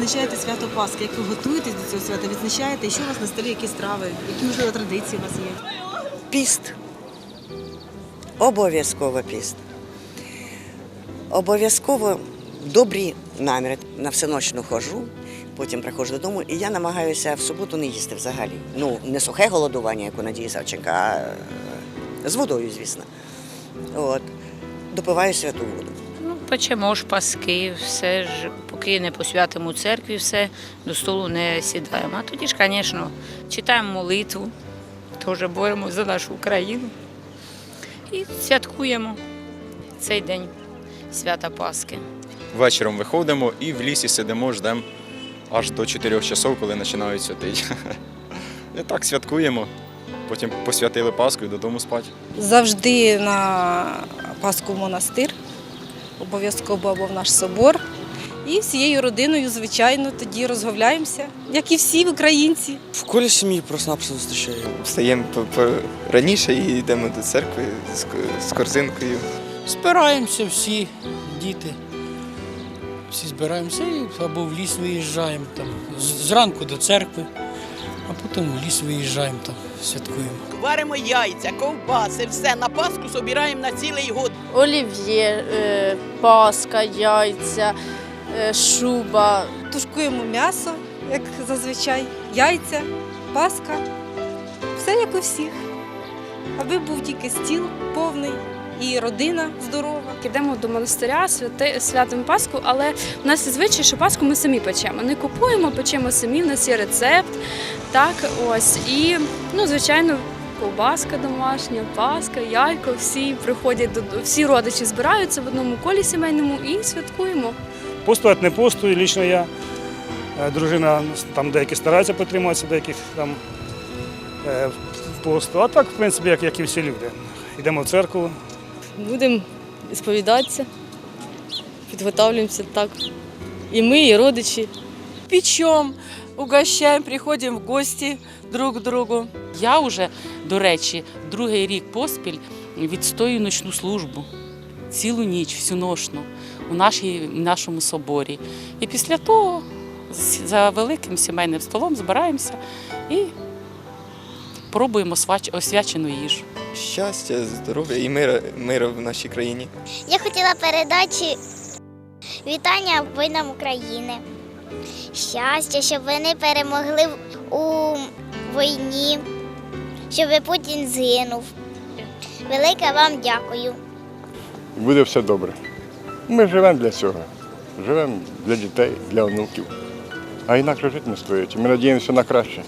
відзначаєте свято Пасхи? Як ви готуєтесь до цього свята? Відзначаєте? І що у вас на столі, які страви? Які можливо традиції у вас є? Піст. Обов'язково піст. Обов'язково добрі наміри. На всеночну хожу, потім приходжу додому, і я намагаюся в суботу не їсти взагалі. Ну, не сухе голодування, як у Надії Савченка, а е, з водою, звісно. От. Допиваю святу воду. Ну, печемо ж паски, все ж, поки не посвятимо церкві, все до столу не сідаємо. А тоді ж, звісно, читаємо молитву, теж боремося за нашу Україну і святкуємо цей день свята Пасхи. Вечором виходимо і в лісі сидимо, ждемо аж до 4 часов, коли починають святити. І так святкуємо. Потім посвятили Пасху і додому спати. завжди на Пасху в монастир, обов'язково або в наш собор. І всією родиною, звичайно, тоді розговляємося, як і всі українці. В колі сім'ї просто-напросто зустрічаю. Встаємо раніше і йдемо до церкви з, корзинкою. Збираємося всі, діти. Всі збираємося і або в ліс виїжджаємо там. Зранку до церкви, а потім в ліс виїжджаємо там, святкуємо. Варимо яйця, ковбаси, все на Пасху собираємо на цілий год. олів'є, е, паска, яйця, е, шуба. Тушкуємо м'ясо, як зазвичай, яйця, паска. Все як у всіх. Аби був тільки стіл повний і родина здорова. Йдемо до монастиря, святи, святимо Пасху, але в нас є звичай, що Пасху ми самі печемо. Не купуємо, печемо самі, в нас є рецепт. Так, ось. І, ну, звичайно, ковбаска домашня, паска, яйко, всі приходять до всі родичі збираються в одному колі сімейному і святкуємо. Постувати не постую, лічно я. Е, Дружина там деякі стараються підтримуватися, деяких там е, посту. А так, в принципі, як, як і всі люди. Йдемо в церкву, Будемо сповідатися, підготовлюємося так. І ми, і родичі. Печем, угощаємо, приходимо в гості друг к другу. Я вже, до речі, другий рік поспіль відстою ночну службу. Цілу ніч, всю ношну у нашій, нашому соборі. І після того за великим сімейним столом збираємося і пробуємо освячену їжу. Щастя, здоров'я і мира, мира в нашій країні. Я хотіла передати вітання воїнам України. Щастя, щоб вони перемогли у війні, щоб Путін згинув. Велике вам дякую. Буде все добре. Ми живемо для цього. Живемо для дітей, для онуків. А інакше жити не стоїть. Ми надіємося на краще.